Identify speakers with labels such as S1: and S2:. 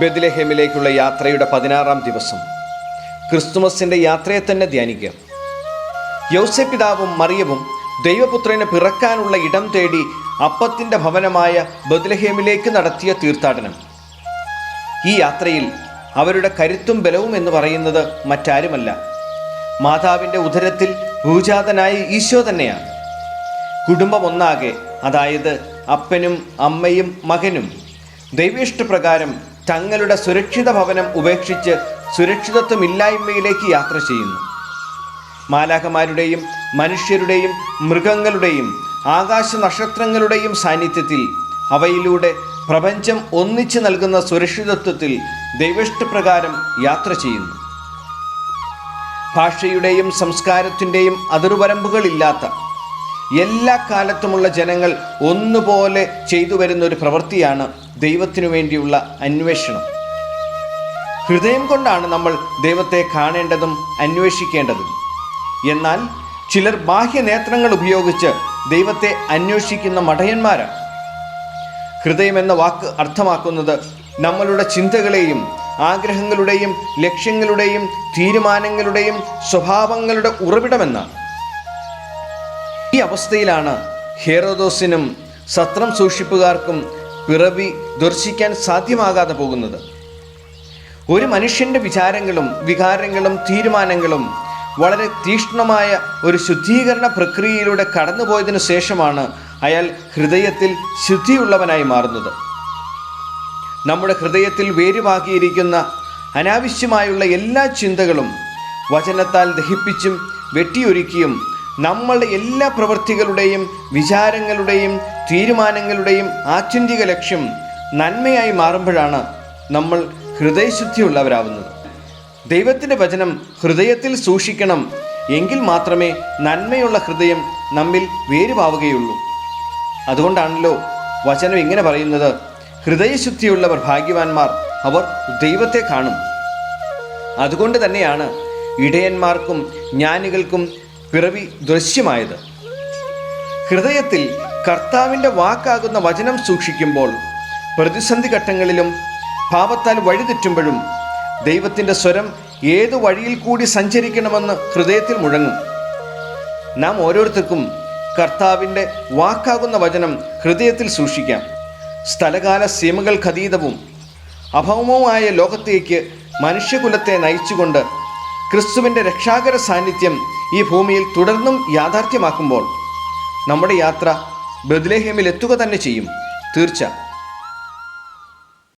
S1: ബെദ്ലഹേമിലേക്കുള്ള യാത്രയുടെ പതിനാറാം ദിവസം. ക്രിസ്തുമസിന്റെ യാത്രയെ തന്നെ ധ്യാനിക്കാം യൗസപിതാവും മറിയവും ദൈവപുത്രനെ പിറക്കാനുള്ള ഇടം തേടി അപ്പത്തിന്റെ ഭവനമായ ബദ്ലഹേമിലേക്ക് നടത്തിയ തീർത്ഥാടനം. ഈ യാത്രയിൽ അവരുടെ കരുത്തും ബലവും എന്ന് പറയുന്നത് മറ്റാരുമല്ല. മാതാവിന്റെ ഉദരത്തിൽ ഭൂജാതനായ ഈശോ തന്നെയാണ്. കുടുംബം ഒന്നാകെ അതായത് അപ്പനും അമ്മയും മകനും ദൈവേഷ്ടപ്രകാരം തങ്ങളുടെ സുരക്ഷിത ഭവനം ഉപേക്ഷിച്ച് സുരക്ഷിതത്വമില്ലായ്മയിലേക്ക് യാത്ര ചെയ്യുന്നു. മാലാഖമാരുടെയും മനുഷ്യരുടെയും മൃഗങ്ങളുടെയും ആകാശ നക്ഷത്രങ്ങളുടെയും സാന്നിധ്യത്തിൽ അവയിലൂടെ പ്രപഞ്ചം ഒന്നിച്ചു നൽകുന്ന സുരക്ഷിതത്വത്തിൽ ദൈവഷ്ടപ്രകാരം യാത്ര ചെയ്യുന്നു. ഭാഷയുടെയും സംസ്കാരത്തിന്റെയും അതിർവരമ്പുകളില്ലാത്ത എല്ലാ കാലത്തുമുള്ള ജനങ്ങൾ ഒന്നുപോലെ ചെയ്തു വരുന്ന ഒരു പ്രവൃത്തിയാണ് ദൈവത്തിനു വേണ്ടിയുള്ള അന്വേഷണം. ഹൃദയം കൊണ്ടാണ് നമ്മൾ ദൈവത്തെ കാണേണ്ടതും അന്വേഷിക്കേണ്ടതും. എന്നാൽ ചിലർ ബാഹ്യ നേത്രങ്ങൾ ഉപയോഗിച്ച് ദൈവത്തെ അന്വേഷിക്കുന്ന മഠയന്മാരാണ് ഹൃദയം എന്ന വാക്ക് അർത്ഥമാക്കുന്നത് നമ്മളുടെ ചിന്തകളെയും ആഗ്രഹങ്ങളുടെയും ലക്ഷ്യങ്ങളുടെയും തീരുമാനങ്ങളുടെയും സ്വഭാവങ്ങളുടെ ഉറവിടമെന്നാണ്. ഈ അവസ്ഥയിലാണ് ഹേറോദോസിനും സത്രം സൂക്ഷിപ്പുകാർക്കും പിറവി ദർശിക്കാൻ സാധ്യമാകാതെ പോകുന്നത്. ഒരു മനുഷ്യന്റെ വിചാരങ്ങളും വികാരങ്ങളും തീരുമാനങ്ങളും വളരെ തീക്ഷ്ണമായ ഒരു ശുദ്ധീകരണ പ്രക്രിയയിലൂടെ കടന്നുപോയതിനു ശേഷമാണ് അയാൾ ഹൃദയത്തിൽ ശുദ്ധിയുള്ളവനായി മാറുന്നത്. നമ്മുടെ ഹൃദയത്തിൽ വേരുവാകിയിരിക്കുന്ന അനാവശ്യമായുള്ള എല്ലാ ചിന്തകളും വചനത്താൽ ദഹിപ്പിച്ചും വെട്ടിയൊരുക്കിയും നമ്മളുടെ എല്ലാ പ്രവൃത്തികളുടെയും വിചാരങ്ങളുടെയും തീരുമാനങ്ങളുടെയും ആത്യന്തിക ലക്ഷ്യം നന്മയായി മാറുമ്പോഴാണ് നമ്മൾ ഹൃദയശുദ്ധിയുള്ളവരാവുന്നത്. ദൈവത്തിന്റെ വചനം ഹൃദയത്തിൽ സൂക്ഷിക്കണം എങ്കിൽ മാത്രമേ നന്മയുള്ള ഹൃദയം നമ്മിൽ വേരുപാവുകയുള്ളൂ. അതുകൊണ്ടാണല്ലോ വചനം ഇങ്ങനെ പറയുന്നത് ഹൃദയശുദ്ധിയുള്ളവർ ഭാഗ്യവാന്മാർ അവർ ദൈവത്തെ കാണും. അതുകൊണ്ട് തന്നെയാണ് ഇടയന്മാർക്കും ജ്ഞാനികൾക്കും പിറവി ദൃശ്യമായത്. ഹൃദയത്തിൽ കർത്താവിന്റെ വാക്കാകുന്ന വചനം സൂക്ഷിക്കുമ്പോൾ പ്രതിസന്ധി ഘട്ടങ്ങളിലും പാപത്താൽ വഴിതെറ്റുമ്പോഴും ദൈവത്തിന്റെ സ്വരം ഏതു വഴിയിൽ കൂടി സഞ്ചരിക്കണമെന്ന് ഹൃദയത്തിൽ മുഴങ്ങും. നാം ഓരോരുത്തർക്കും കർത്താവിന്റെ വാക്കാകുന്ന വചനം ഹൃദയത്തിൽ സൂക്ഷിക്കാം. സ്ഥലകാല സീമകൾക്കതീതവും അഭൗമവുമായ ലോകത്തേക്ക് മനുഷ്യകുലത്തെ നയിച്ചുകൊണ്ട് ക്രിസ്തുവിന്റെ രക്ഷാകര സാന്നിധ്യം ഈ ഭൂമിയിൽ തുടർന്നും യാഥാർത്ഥ്യമാക്കുമ്പോൾ നമ്മുടെ യാത്ര ബദ്ലേഹേമിൽ എത്തുക തന്നെ ചെയ്യും. തീർച്ച.